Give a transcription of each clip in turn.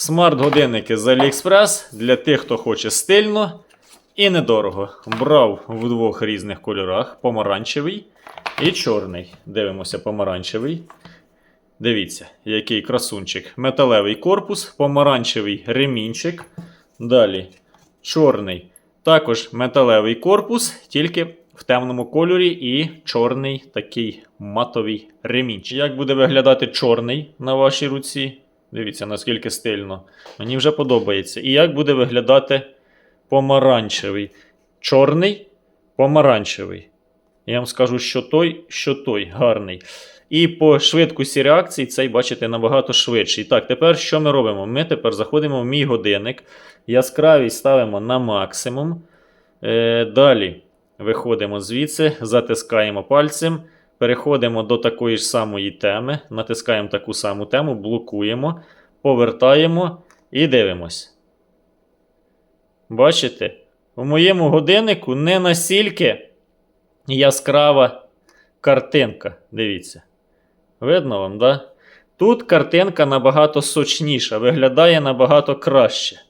Смарт-годинники з AliExpress для тих, хто хоче стильно і недорого. Брав в двох різних кольорах: помаранчевий і чорний. Дивимося, помаранчевий. Дивіться, який красунчик. Металевий корпус, помаранчевий ремінчик. Далі чорний. Також металевий корпус, тільки в темному кольорі і чорний такий матовий ремінчик. Як буде виглядати чорний на вашій руці? Дивіться, наскільки стильно. Мені вже подобається. І як буде виглядати помаранчевий. Чорний, помаранчевий. Я вам скажу, що той, що той гарний. І по швидкості реакції цей, бачите, набагато швидший. Так, тепер що ми робимо? Ми тепер заходимо в мій годинник. Яскравість ставимо на максимум. Е, далі виходимо звідси, затискаємо пальцем. Переходимо до такої ж самої теми. Натискаємо таку саму тему, блокуємо, повертаємо і дивимось. Бачите? У моєму годиннику не настільки яскрава картинка. Дивіться. Видно вам, да? Тут картинка набагато сочніша, виглядає набагато краще.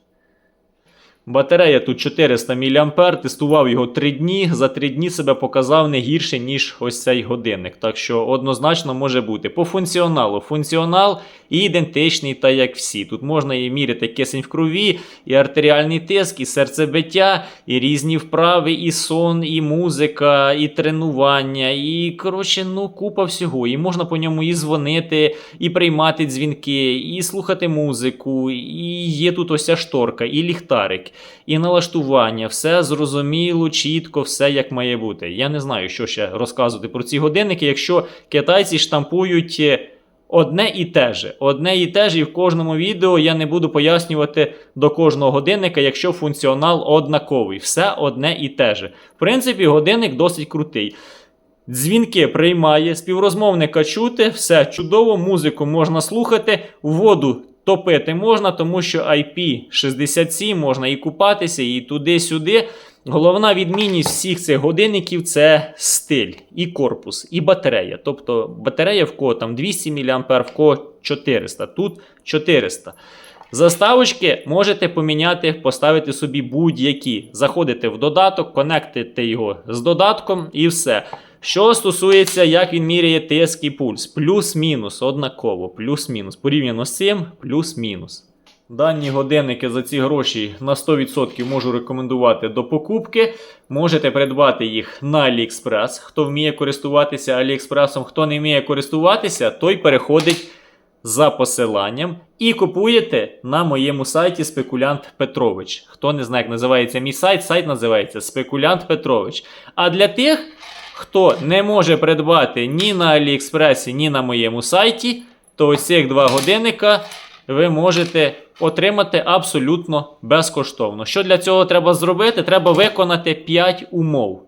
Батарея тут 400 мА, тестував його 3 дні. За 3 дні себе показав не гірше, ніж ось цей годинник. Так що однозначно може бути. По функціоналу. Функціонал ідентичний, та як всі. Тут можна і міряти кисень в крові, і артеріальний тиск, і серцебиття, і різні вправи, і сон, і музика, і тренування, і коротше, ну, купа всього. І можна по ньому і дзвонити, і приймати дзвінки, і слухати музику, і є тут ось ця шторка, і ліхтарик і налаштування, все зрозуміло, чітко, все як має бути. Я не знаю, що ще розказувати про ці годинники, якщо китайці штампують. е, Одне і те же. Одне і те ж, і в кожному відео я не буду пояснювати до кожного годинника, якщо функціонал однаковий. Все одне і те же. В принципі, годинник досить крутий. Дзвінки приймає, співрозмовника чути, все чудово, музику можна слухати, воду топити можна, тому що IP67 можна і купатися, і туди-сюди. Головна відмінність всіх цих годинників це стиль, і корпус, і батарея. Тобто батарея в кого там 200 мА, в кого 400, тут 400. Заставочки можете поміняти, поставити собі будь-які. Заходите в додаток, конектите його з додатком і все. Що стосується, як він міряє тиск і пульс, плюс-мінус, однаково, плюс-мінус. Порівняно з цим, плюс-мінус. Дані годинники за ці гроші на 100% можу рекомендувати до покупки. Можете придбати їх на AliExpress. Хто вміє користуватися AliExpress, хто не вміє користуватися, той переходить за посиланням і купуєте на моєму сайті Спекулянт Петрович. Хто не знає, як називається мій сайт, сайт називається Спекулянт Петрович. А для тих, хто не може придбати ні на Аліекспресі, ні на моєму сайті, то ось цих два годинника ви можете отримати абсолютно безкоштовно. Що для цього треба зробити? Треба виконати 5 умов.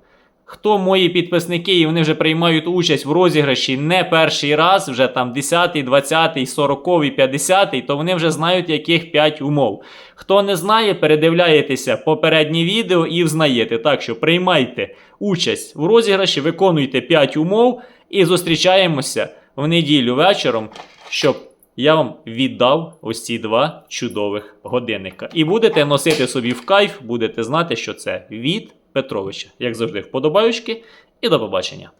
Хто мої підписники, і вони вже приймають участь в розіграші не перший раз, вже там 10, 20, 40, 50, то вони вже знають, яких 5 умов. Хто не знає, передивляєтеся попереднє відео і взнаєте. Так що приймайте участь в розіграші, виконуйте 5 умов і зустрічаємося в неділю вечором, щоб я вам віддав ось ці два чудових годинника. І будете носити собі в кайф, будете знати, що це від Петровича. Як завжди, вподобаючки і до побачення.